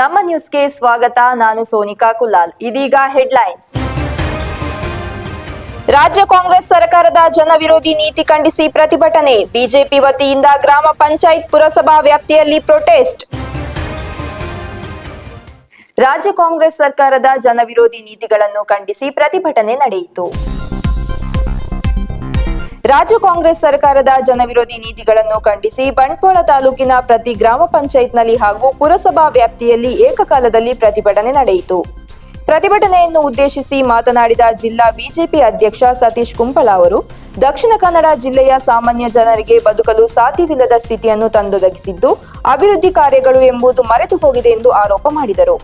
ನಮ್ಮ ನ್ಯೂಸ್ಗೆ ಸ್ವಾಗತ. ನಾನು ಸೋನಿಕಾ ಕುಲಾಲ್. ಇದೀಗ ಹೆಡ್ಲೈನ್ಸ್. ರಾಜ್ಯ ಕಾಂಗ್ರೆಸ್ ಸರ್ಕಾರದ ಜನವಿರೋಧಿ ನೀತಿ ಖಂಡಿಸಿ ಪ್ರತಿಭಟನೆ. ಬಿಜೆಪಿ ವತಿಯಿಂದ ಗ್ರಾಮ ಪಂಚಾಯತ್ ಪುರಸಭಾ ವ್ಯಾಪ್ತಿಯಲ್ಲಿ ಪ್ರೊಟೆಸ್ಟ್ ರಾಜ್ಯ ಕಾಂಗ್ರೆಸ್ ಸರ್ಕಾರದ ಜನವಿರೋಧಿ ನೀತಿಗಳನ್ನು ಖಂಡಿಸಿ ಪ್ರತಿಭಟನೆ ನಡೆಯಿತು. ರಾಜ್ಯ ಕಾಂಗ್ರೆಸ್ ಸರ್ಕಾರದ ಜನವಿರೋಧಿ ನೀತಿಗಳನ್ನು ಖಂಡಿಸಿ ಬಂಟ್ವಾಳ ತಾಲೂಕಿನ ಪ್ರತಿ ಗ್ರಾಮ ಪಂಚಾಯತ್ನಲ್ಲಿ ಹಾಗೂ ಪುರಸಭಾ ವ್ಯಾಪ್ತಿಯಲ್ಲಿ ಏಕಕಾಲದಲ್ಲಿ ಪ್ರತಿಭಟನೆ ನಡೆಯಿತು. ಪ್ರತಿಭಟನೆಯನ್ನು ಉದ್ದೇಶಿಸಿ ಮಾತನಾಡಿದ ಜಿಲ್ಲಾ ಬಿಜೆಪಿ ಅಧ್ಯಕ್ಷ ಸತೀಶ್ ಕುಂಪಳ ಅವರು, ದಕ್ಷಿಣ ಕನ್ನಡ ಜಿಲ್ಲೆಯ ಸಾಮಾನ್ಯ ಜನರಿಗೆ ಬದುಕಲು ಸಾಧ್ಯವಿಲ್ಲದ ಸ್ಥಿತಿಯನ್ನು ತಂದೊದಗಿಸಿದ್ದು, ಅಭಿವೃದ್ಧಿ ಕಾರ್ಯಗಳು ಎಂಬುದು ಮರೆತು ಹೋಗಿದೆ ಎಂದು ಆರೋಪ ಮಾಡಿದರು.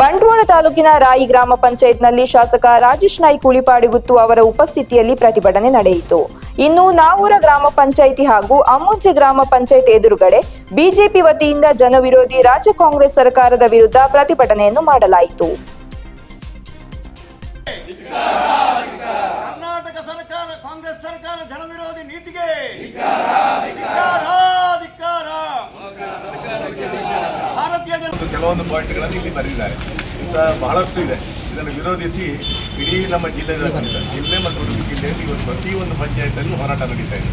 ಬಂಟ್ವಾಳ ತಾಲೂಕಿನ ರಾಯಿ ಗ್ರಾಮ ಪಂಚಾಯತ್ನಲ್ಲಿ ಶಾಸಕ ರಾಜೇಶ್ ನಾಯ್ಕ್ ಉಳಿಪಾಡಿಗುತ್ತು ಅವರ ಉಪಸ್ಥಿತಿಯಲ್ಲಿ ಪ್ರತಿಭಟನೆ ನಡೆಯಿತು. ಇನ್ನು ನಾವೂರ ಗ್ರಾಮ ಪಂಚಾಯಿತಿ ಹಾಗೂ ಅಮ್ಮುಂಚೆ ಗ್ರಾಮ ಪಂಚಾಯತ್ ಎದುರುಗಡೆ ಬಿಜೆಪಿ ವತಿಯಿಂದ ಜನವಿರೋಧಿ ರಾಜ್ಯ ಕಾಂಗ್ರೆಸ್ ಸರ್ಕಾರದ ವಿರುದ್ಧ ಪ್ರತಿಭಟನೆಯನ್ನು ಮಾಡಲಾಯಿತು. ಸರ್ಕಾರ, ಕಾಂಗ್ರೆಸ್ ಸರ್ಕಾರ ಜನವಿರೋಧಿ ನೀತಿಗೆ ಧಿಕ್ಕಾರ, ಧಿಕ್ಕಾರ. ಭಾರತೀಯ ಜನ ಮತ್ತು ಕೆಲವೊಂದು ಪಾಯಿಂಟ್ಗಳನ್ನು ಇಲ್ಲಿ ಬರೆದಿದ್ದಾರೆ. ಇಂಥ ಬಹಳಷ್ಟು ಇದೆ. ಇದನ್ನು ವಿರೋಧಿಸಿ ಇಡೀ ನಮ್ಮ ಜಿಲ್ಲೆ ಜಿಲ್ಲೆ ಮತ್ತು ಉಡುಪಿ ಜಿಲ್ಲೆಯಲ್ಲಿ ಇವತ್ತು ಪ್ರತಿಯೊಂದು ಪಂಚಾಯತಲ್ಲೂ ಹೋರಾಟ ನಡೀತಾ ಇದೆ.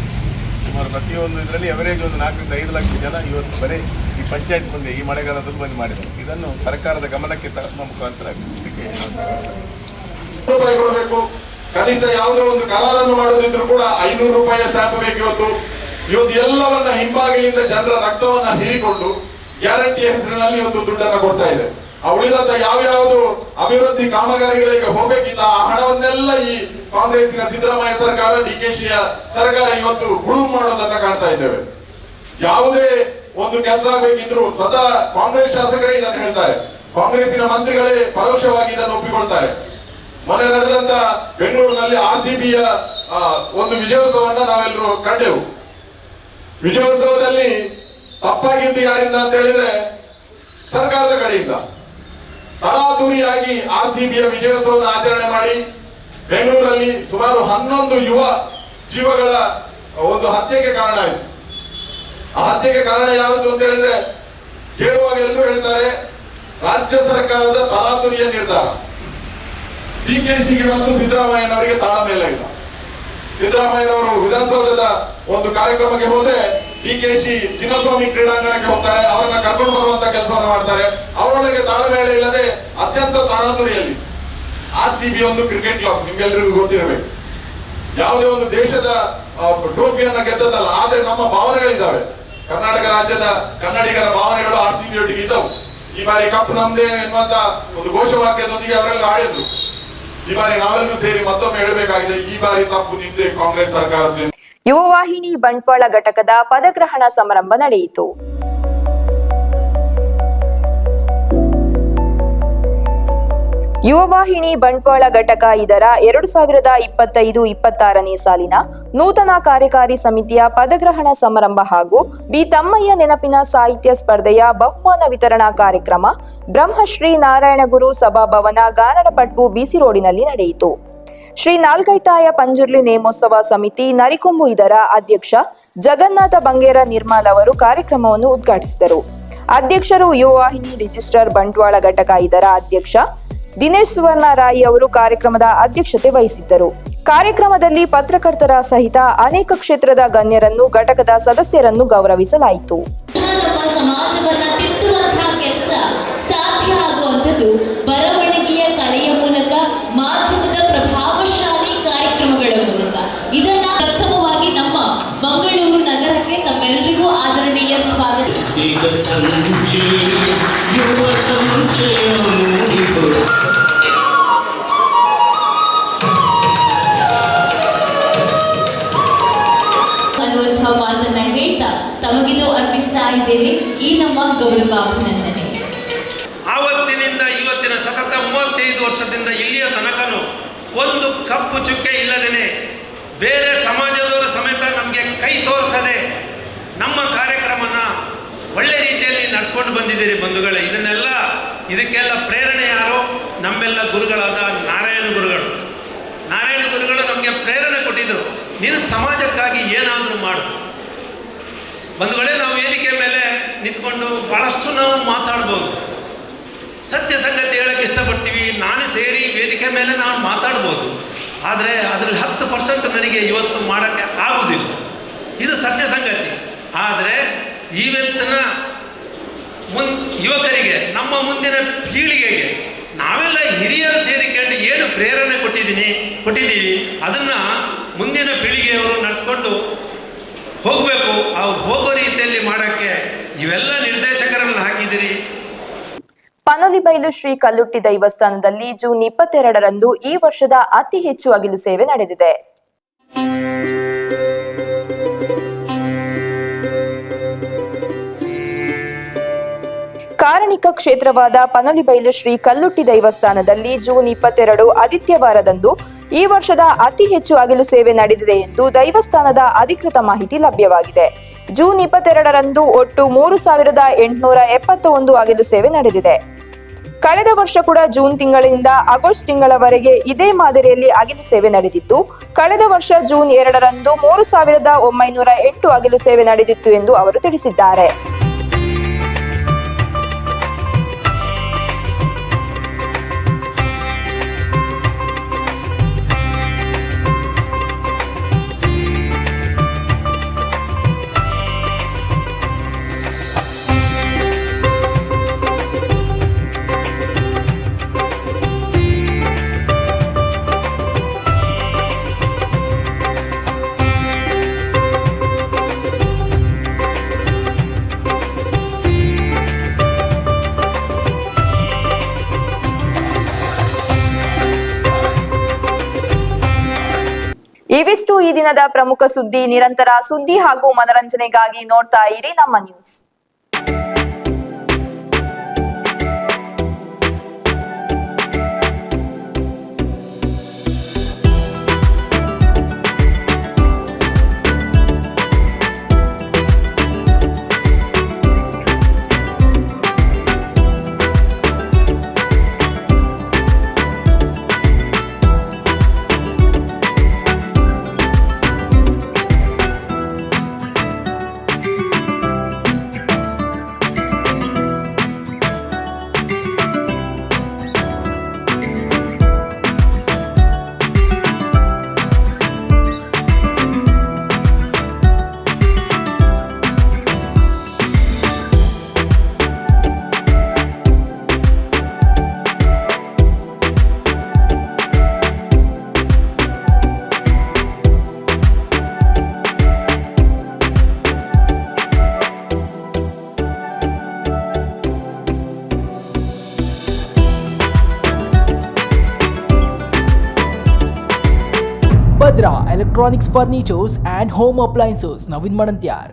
ಸುಮಾರು ಪ್ರತಿಯೊಂದು ಇದರಲ್ಲಿ ಎವರೇಜ್ ಒಂದು ನಾಲ್ಕರಿಂದ ಐದು ಲಕ್ಷ ಜನ ಇವತ್ತು ಬರೀ ಈ ಪಂಚಾಯತ್ ಮುಂದೆ, ಈ ಮಳೆಗಾಲದಲ್ಲಿ ಬಂದು ಮಾಡಿದೆ ಇದನ್ನು ಸರ್ಕಾರದ ಗಮನಕ್ಕೆ ತರುವ ಮುಖಾಂತರ ಕನಿಷ್ಠ ಯಾವುದೋ ಒಂದು ಕರಾರನ್ನು ಮಾಡೋದಿದ್ರು ಕೂಡ ಐನೂರು ರೂಪಾಯಿ ಸ್ಟ್ಯಾಂಪ್ ಬೇಕು ಇವತ್ತು. ಇವತ್ತು ಎಲ್ಲವನ್ನ ಹಿಂಬಾಗಿಲಿಂದ ಜನರ ರಕ್ತವನ್ನ ಹೀರಿಕೊಂಡು ಗ್ಯಾರಂಟಿಯ ಹೆಸರಿನಲ್ಲಿ ಇವತ್ತು ದುಡ್ಡನ್ನು ಕೊಡ್ತಾ ಇದೆ. ಆ ಉಳಿದಂತ ಯಾವ್ಯಾವುದು ಅಭಿವೃದ್ಧಿ ಕಾಮಗಾರಿಗಳಿಗೆ ಹೋಗಬೇಕಿಲ್ಲ, ಆ ಹಣವನ್ನೆಲ್ಲ ಈ ಕಾಂಗ್ರೆಸ್ಸಿನ ಸಿದ್ದರಾಮಯ್ಯ ಸರ್ಕಾರ, ಡಿ ಕೆ ಶಿಯ ಸರ್ಕಾರ ಇವತ್ತು ಗುಳು ಮಾಡೋದನ್ನ ಕಾಣ್ತಾ ಇದ್ದೇವೆ. ಯಾವುದೇ ಒಂದು ಕೆಲಸ ಆಗಬೇಕಿದ್ರು ಸ್ವತಃ ಕಾಂಗ್ರೆಸ್ ಶಾಸಕರೇ ಇದನ್ನು ಹೇಳ್ತಾರೆ. ಕಾಂಗ್ರೆಸ್ಸಿನ ಮಂತ್ರಿಗಳೇ ಪರೋಕ್ಷವಾಗಿ ಇದನ್ನು ಒಪ್ಪಿಕೊಳ್ತಾರೆ. ಮೊನ್ನೆ ನಡೆದಂತ ಬೆಂಗಳೂರಿನಲ್ಲಿ ಆರ್ ಸಿ ಬಿಯ ಒಂದು ವಿಜಯೋತ್ಸವವನ್ನ ನಾವೆಲ್ಲರೂ ಕಂಡೆವು. ವಿಜಯೋತ್ಸವದಲ್ಲಿ ತಪ್ಪಾಗಿದ್ದು ಯಾರಿಂದ ಅಂತ ಹೇಳಿದ್ರೆ ಸರ್ಕಾರದ ಕಡೆಯಿಂದ. ತರಾತುರಿಯಾಗಿ ಆರ್ ಸಿ ಬಿಯ ವಿಜಯೋತ್ಸವವನ್ನು ಆಚರಣೆ ಮಾಡಿ ಬೆಂಗಳೂರಲ್ಲಿ ಸುಮಾರು ಹನ್ನೊಂದು ಯುವ ಜೀವಗಳ ಒಂದು ಹತ್ಯೆಗೆ ಕಾರಣ ಆಯಿತು. ಆ ಹತ್ಯೆಗೆ ಕಾರಣ ಯಾವುದು ಅಂತ ಹೇಳಿದ್ರೆ ಹೇಳುವಾಗ ಎಲ್ಲರೂ ಹೇಳ್ತಾರೆ, ರಾಜ್ಯ ಸರ್ಕಾರದ ತರಾತುರಿಯ ನಿರ್ಧಾರ. ಡಿ ಕೆ ಸಿಗೆ ಮತ್ತು ಸಿದ್ದರಾಮಯ್ಯನವರಿಗೆ ತಾಳಮೇಲ ಇಲ್ಲ ಸಿದ್ದರಾಮಯ್ಯನವರು ವಿಧಾನಸೌಧದ ಒಂದು ಕಾರ್ಯಕ್ರಮಕ್ಕೆ ಹೋದ್ರೆ ಡಿ ಕೆ ಶಿ ಚಿನ್ನಸ್ವಾಮಿ ಕ್ರೀಡಾಂಗಣಕ್ಕೆ ಹೋಗ್ತಾರೆ, ಅವರನ್ನ ಕರ್ಕೊಂಡು ಬರುವಂತ ಕೆಲಸವನ್ನು ಮಾಡ್ತಾರೆ. ಅವರೊಳಗೆ ತಾಳಮೇಳ ಇಲ್ಲದೆ ಅತ್ಯಂತ ತರಾತುರಿಯಲ್ಲಿ ಆರ್ ಸಿ ಬಿ ಒಂದು ಕ್ರಿಕೆಟ್ ಕ್ಲಬ್, ನಿಮ್ಗೆಲ್ರಿಗೂ ಗೊತ್ತಿರಬೇಕು. ಯಾವುದೇ ಒಂದು ದೇಶದ ಟ್ರೋಫಿಯನ್ನ ಗೆದ್ದದಲ್ಲ ಆದ್ರೆ ನಮ್ಮ ಭಾವನೆಗಳಿದ್ದಾವೆ. ಕರ್ನಾಟಕ ರಾಜ್ಯದ ಕನ್ನಡಿಗರ ಭಾವನೆಗಳು ಆರ್ ಸಿ ಬಿ ಒಟ್ಟಿಗೆ ಇದ್ದವು. ಈ ಬಾರಿ ಕಪ್ ನಮ್ದೇ ಎನ್ನುವಂತ ಒಂದು ಘೋಷವಾಕ್ಯದೊಂದಿಗೆ ಅವರೆಲ್ಲ ಆಡಿದ್ರು. ಈ ಬಾರಿ ನಾವೆಲ್ಲರೂ ಸೇರಿ ಮತ್ತೊಮ್ಮೆ ಹೇಳಬೇಕಾಗಿದೆ, ಈ ಬಾರಿ ತಪ್ಪು ನಿಮ್ದೇ ಕಾಂಗ್ರೆಸ್ ಸರ್ಕಾರದ್ದು ಯುವ ವಾಹಿನಿ ಬಂಟ್ವಾಳ ಘಟಕದ ಪದಗ್ರಹಣ ಸಮಾರಂಭ ನಡೆಯಿತು. ಯುವವಾಹಿನಿ ಬಂಟ್ವಾಳ ಘಟಕ ಇದರ ಎರಡು ಸಾವಿರದ ಇಪ್ಪತ್ತೈದು ಇಪ್ಪತ್ತಾರನೇ ಸಾಲಿನ ನೂತನ ಕಾರ್ಯಕಾರಿ ಸಮಿತಿಯ ಪದಗ್ರಹಣ ಸಮಾರಂಭ ಹಾಗೂ ಬಿ ತಮ್ಮಯ್ಯ ನೆನಪಿನ ಸಾಹಿತ್ಯ ಸ್ಪರ್ಧೆಯ ಬಹುಮಾನ ವಿತರಣಾ ಕಾರ್ಯಕ್ರಮ ಬ್ರಹ್ಮಶ್ರೀ ನಾರಾಯಣಗುರು ಸಭಾಭವನ ಗಾನಡಪಟ್ಟು ಬಿಸಿ ರೋಡಿನಲ್ಲಿ ನಡೆಯಿತು. ಶ್ರೀ ನಾಲ್ಕೈತಾಯ ಪಂಜುರ್ಲಿ ನೇಮೋತ್ಸವ ಸಮಿತಿ ನರಿಕೊಂಬು ಇದರ ಅಧ್ಯಕ್ಷ ಜಗನ್ನಾಥ ಬಂಗೇರ ನಿರ್ಮಾಲ್ ಅವರು ಕಾರ್ಯಕ್ರಮವನ್ನು ಉದ್ಘಾಟಿಸಿದರು. ಅಧ್ಯಕ್ಷರು ಯುವವಾಹಿನಿ ರಿಜಿಸ್ಟ್ರಾರ್ ರಿಜಿಸ್ಟರ್ ಬಂಟ್ವಾಳ ಘಟಕ ಇದರ ಅಧ್ಯಕ್ಷ ದಿನೇಶ್ ಸುವರ್ಣ ರಾಯಿ ಅವರು ಕಾರ್ಯಕ್ರಮದ ಅಧ್ಯಕ್ಷತೆ ವಹಿಸಿದ್ದರು. ಕಾರ್ಯಕ್ರಮದಲ್ಲಿ ಪತ್ರಕರ್ತರ ಸಹಿತ ಅನೇಕ ಕ್ಷೇತ್ರದ ಗಣ್ಯರನ್ನು, ಘಟಕದ ಸದಸ್ಯರನ್ನು ಗೌರವಿಸಲಾಯಿತು. ನಮ್ಮ ತಮಗಿದು ಅರ್ಪಿಸ್ತಾ ಇದ್ದೇವೆ. ಈ ನಮ್ಮ ಗೌರವಾಭಿನಂದನೆ. ಆವತ್ತಿನಿಂದ ಇವತ್ತಿನ ಸತತ ಮೂವತ್ತೈದು ವರ್ಷದಿಂದ ಇಲ್ಲಿಯ ತನಕನೂ ಒಂದು ಕಪ್ಪು ಚುಕ್ಕೆ ಇಲ್ಲದೇನೆ ಬೇರೆ ಸಮಾಜದವರು ಸಮೇತ ನಮಗೆ ಕೈ ತೋರಿಸದೆ ನಮ್ಮ ಕಾರ್ಯಕ್ರಮನ ಒಳ್ಳೆ ರೀತಿಯಲ್ಲಿ ನಡೆಸ್ಕೊಂಡು ಬಂದಿದ್ದೀರಿ ಬಂಧುಗಳೇ. ಇದನ್ನೆಲ್ಲ ಇದಕ್ಕೆಲ್ಲ ಪ್ರೇರಣೆ ಯಾರು? ನಮ್ಮೆಲ್ಲ ಗುರುಗಳಾದ ನಾರಾಯಣ ಗುರುಗಳು. ನಾರಾಯಣ ಗುರುಗಳು ನಮಗೆ ಪ್ರೇರಣೆ ಕೊಟ್ಟಿದ್ದರು ನೀನು ಸಮಾಜಕ್ಕಾಗಿ ಏನಾದರೂ ಮಾಡು. ಬಂಧುಗಳೇ, ನಾವು ವೇದಿಕೆ ಮೇಲೆ ನಿಂತ್ಕೊಂಡು ಭಾಳಷ್ಟು ನಾವು ಮಾತಾಡ್ಬೋದು. ಸತ್ಯ ಸಂಗತಿ ಹೇಳಕ್ಕೆ ಇಷ್ಟಪಡ್ತೀವಿ. ನಾನು ಸೇರಿ ವೇದಿಕೆ ಮೇಲೆ ನಾನು ಮಾತಾಡ್ಬೋದು. ಆದರೆ ಅದರಲ್ಲಿ ಹತ್ತು ಪರ್ಸೆಂಟ್ ನನಗೆ ಇವತ್ತು ಮಾಡೋಕ್ಕೆ ಆಗುವುದಿಲ್ಲ ಇದು ಸತ್ಯ ಸಂಗತಿ. ಆದರೆ ಇವತ್ತಿನ ಮುನ್, ಯುವಕರಿಗೆ, ನಮ್ಮ ಮುಂದಿನ ಪೀಳಿಗೆಗೆ, ನಾವೆಲ್ಲ ಹಿರಿಯರು ಸೇರಿಕೊಂಡು ಏನು ಪ್ರೇರಣೆ ಕೊಟ್ಟಿದ್ದೀನಿ, ಕೊಟ್ಟಿದ್ದೀವಿ, ಅದನ್ನು ಮುಂದಿನ ಪೀಳಿಗೆಯವರು ನಡೆಸ್ಕೊಂಡು ಹೋಗಬೇಕು. ಅವ್ರು ಹೋಗೋ ರೀತಿಯಲ್ಲಿ ಮಾಡೋಕ್ಕೆ ಇವೆಲ್ಲ ನಿರ್ದೇಶಕರನ್ನು ಹಾಕಿದ್ದೀರಿ. ಪನೋಲಿಬೈಲು ಶ್ರೀ ಕಲ್ಲುಟ್ಟಿ ದೈವಸ್ಥಾನದಲ್ಲಿ ಜೂನ್ ಇಪ್ಪತ್ತೆರಡರಂದು ಈ ವರ್ಷದ ಅತಿ ಹೆಚ್ಚು ಅಗಿಲು ಸೇವೆ ನಡೆದಿದೆ. ಕಾರಣಿಕ ಕ್ಷೇತ್ರವಾದ ಪನಲಿಬೈಲು ಶ್ರೀ ಕಲ್ಲುಟ್ಟಿ ದೈವಸ್ಥಾನದಲ್ಲಿ ಜೂನ್ ಇಪ್ಪತ್ತೆರಡು ಆದಿತ್ಯವಾರದಂದು ಈ ವರ್ಷದ ಅತಿ ಹೆಚ್ಚು ಅಗಿಲು ಸೇವೆ ನಡೆದಿದೆ ಎಂದು ದೈವಸ್ಥಾನದ ಅಧಿಕೃತ ಮಾಹಿತಿ ಲಭ್ಯವಾಗಿದೆ. ಜೂನ್ ಇಪ್ಪತ್ತೆರಡರಂದು ಒಟ್ಟು ಮೂರು ಸಾವಿರದ ಎಂಟುನೂರ ಎಪ್ಪತ್ತ ಒಂದು ಅಗಿಲು ಸೇವೆ ನಡೆದಿದೆ. ಕಳೆದ ವರ್ಷ ಕೂಡ ಜೂನ್ ತಿಂಗಳಿನಿಂದ ಆಗಸ್ಟ್ ತಿಂಗಳವರೆಗೆ ಇದೇ ಮಾದರಿಯಲ್ಲಿ ಅಗಿಲು ಸೇವೆ ನಡೆದಿತ್ತು. ಕಳೆದ ವರ್ಷ ಜೂನ್ ಎರಡರಂದು ಮೂರು ಸಾವಿರದ ಒಂಬೈನೂರ ಎಂಟು ಅಗಿಲು ಸೇವೆ ನಡೆದಿತ್ತು ಎಂದು ಅವರು ತಿಳಿಸಿದ್ದಾರೆ. ಇವಿಷ್ಟು ಈ ದಿನದ ಪ್ರಮುಖ ಸುದ್ದಿ. ನಿರಂತರ ಸುದ್ದಿ ಹಾಗೂ ಮನರಂಜನೆಗಾಗಿ ನೋಡ್ತಾ ಇರಿ ನಮ್ಮ news Bhadra electronics furnitures and home appliances Navin મળંત્યાર